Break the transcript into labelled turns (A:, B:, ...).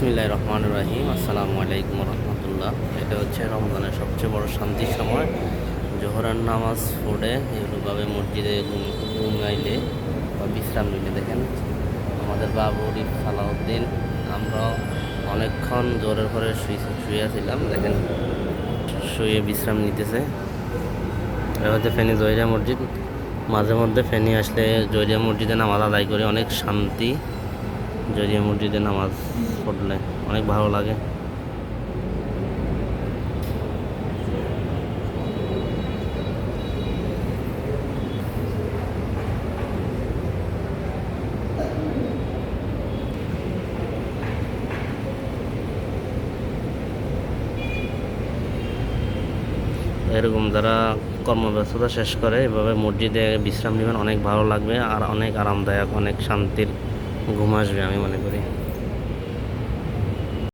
A: বিসমিল্লাহ রহমান রাহিম। আসসালামু আলাইকুম রহমতুল্লাহ এটা হচ্ছে রমজানের সবচেয়ে বড় শান্তির সময়। জোহরার নামাজ পড়ে এগুলোভাবে মসজিদে ঘুম- ঘুমাইলে বা বিশ্রাম নিলে দেখেন, আমাদের বাবু সালাউদ্দিন, আমরা অনেকক্ষণ জোরের পরে শুয়ে শুয়েছিলাম দেখেন শুয়ে বিশ্রাম নিতেছে। এটা হচ্ছে ফেনী জয়রিয়া মসজিদ। মাঝে মধ্যে ফেনী আসলে জয়রিয়া মসজিদে নামাজ আদায় করে অনেক শান্তি। জয়রিয়া মসজিদে নামাজ পড়লে অনেক ভালো লাগে। এরকম যারা কর্মব্যস্ততা শেষ করে, এভাবে মসজিদে বিশ্রাম নেবেন অনেক ভালো লাগবে আর অনেক আরামদায়ক, অনেক শান্তির ঘুম আসবে আমি মনে করি।